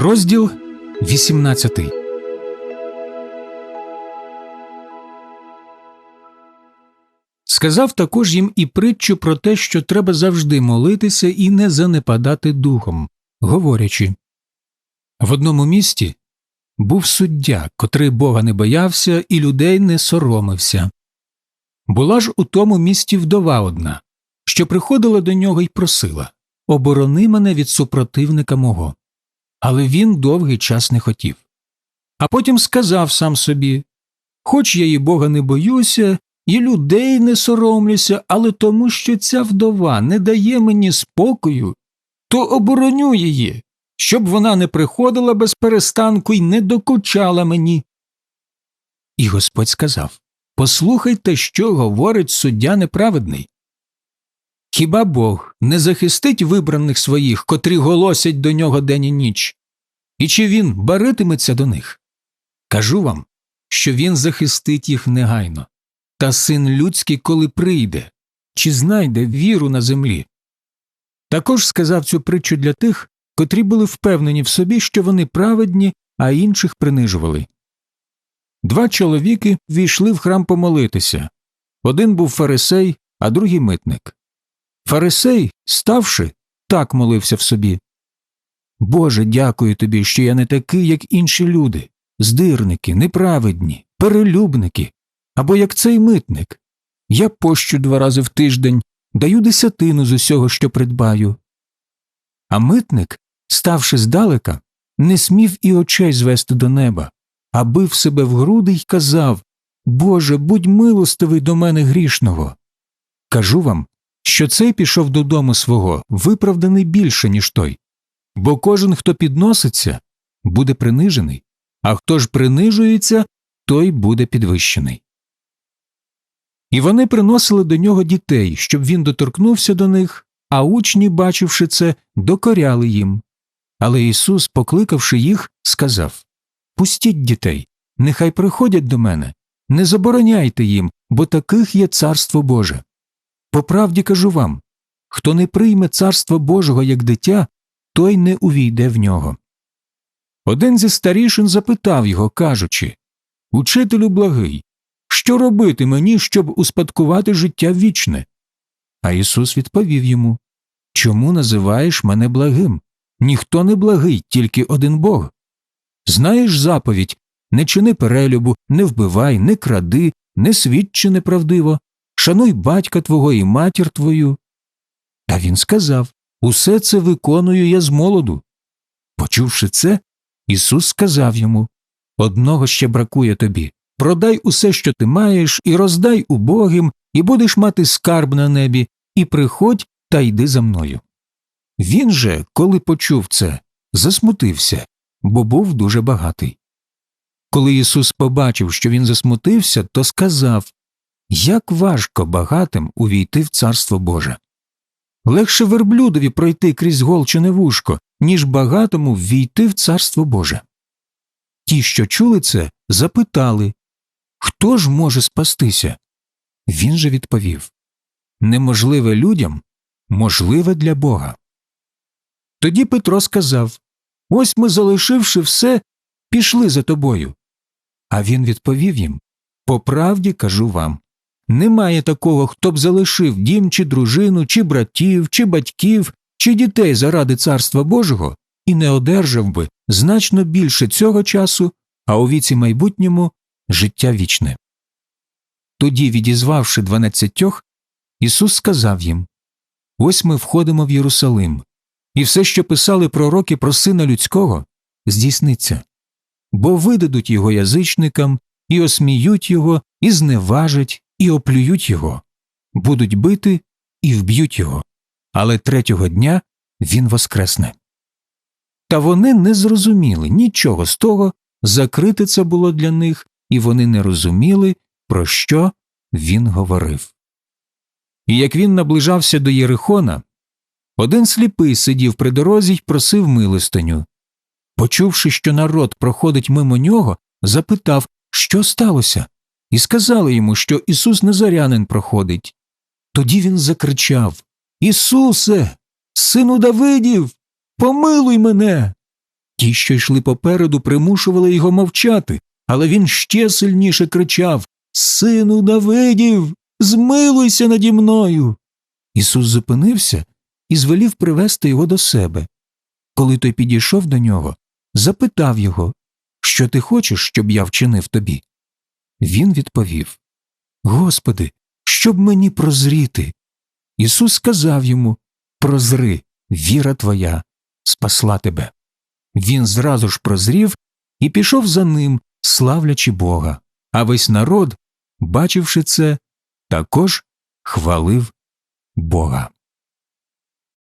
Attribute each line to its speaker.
Speaker 1: Розділ 18 Сказав також їм і притчу про те, що треба завжди молитися і не занепадати духом, говорячи В одному місті був суддя, котрий Бога не боявся і людей не соромився. Була ж у тому місті вдова одна, що приходила до нього й просила Оборони мене від супротивника мого. Але він довгий час не хотів. А потім сказав сам собі Хоч я і Бога не боюся, і людей не соромлюся, але тому, що ця вдова не дає мені спокою, то обороню її, щоб вона не приходила без перестанку і не докучала мені. І Господь сказав Послухайте, що говорить суддя неправедний. Хіба Бог не захистить вибраних своїх, котрі голосять до нього день і ніч? І чи він баритиметься до них? Кажу вам, що він захистить їх негайно. Та син людський, коли прийде, чи знайде віру на землі? Також сказав цю притчу для тих, котрі були впевнені в собі, що вони праведні, а інших принижували. Два чоловіки війшли в храм помолитися один був фарисей, а другий митник. Фарисей, ставши, так молився в собі Боже, дякую тобі, що я не такий, як інші люди, здирники, неправедні, перелюбники, або як цей митник. Я пощу два рази в тиждень, даю десятину з усього, що придбаю. А митник, ставши здалека, не смів і очей звести до неба, а бив себе в груди й казав Боже, будь милостивий до мене грішного. Кажу вам, що цей пішов додому свого, виправданий більше, ніж той. Бо кожен, хто підноситься, буде принижений, а хто ж принижується, той буде підвищений. І вони приносили до нього дітей, щоб він доторкнувся до них, а учні, бачивши це, докоряли їм. Але Ісус, покликавши їх, сказав Пустіть дітей, нехай приходять до мене, не забороняйте їм, бо таких є царство Боже. По правді кажу вам хто не прийме царства Божого як дитя, той не увійде в нього. Один зі старішин запитав його, кажучи Учителю благий, що робити мені, щоб успадкувати життя вічне? А Ісус відповів йому Чому називаєш мене благим? Ніхто не благий, тільки один Бог. Знаєш заповідь не чини перелюбу, не вбивай, не кради, не свідчи неправдиво, шануй батька твого і матір твою. Та він сказав Усе це виконую я з молоду. Почувши це, Ісус сказав йому Одного ще бракує тобі продай усе, що ти маєш, і роздай убогим, і будеш мати скарб на небі, і приходь та йди за мною. Він же, коли почув це, засмутився, бо був дуже багатий. Коли Ісус побачив, що він засмутився, то сказав Як важко багатим увійти в Царство Боже. Легше верблюдові пройти крізь голчене вушко, ніж багатому ввійти в Царство Боже. Ті, що чули це, запитали Хто ж може спастися? Він же відповів Неможливе людям, можливе для Бога. Тоді Петро сказав Ось ми, залишивши все, пішли за тобою. А він відповів їм По правді кажу вам немає такого, хто б залишив дім чи дружину, чи братів, чи батьків, чи дітей заради царства Божого і не одержав би значно більше цього часу, а у віці майбутньому життя вічне. Тоді, відізвавши дванадцятьох, Ісус сказав їм Ось ми входимо в Єрусалим, і все, що писали пророки про сина людського, здійсниться, бо видадуть його язичникам, і осміють його, і зневажать, і оплюють його, будуть бити і вб'ють його, але третього дня він воскресне. Та вони не зрозуміли нічого з того, закрите це було для них, і вони не розуміли, про що він говорив. І як він наближався до Єрихона, один сліпий сидів при дорозі й просив милостиню. Почувши, що народ проходить мимо нього, запитав, що сталося, і сказали йому, що Ісус Назарянин проходить. Тоді він закричав Ісусе, сину Давидів, помилуй мене. Ті, що йшли попереду, примушували його мовчати, але він ще сильніше кричав Сину Давидів, змилуйся наді мною. Ісус зупинився і звелів привести його до себе. Коли той підійшов до нього, запитав його, що ти хочеш, щоб я вчинив тобі? Він відповів Господи, щоб мені прозріти. Ісус сказав йому Прозри, віра твоя спасла тебе. Він зразу ж прозрів і пішов за ним, славлячи Бога. А весь народ, бачивши це, також хвалив Бога.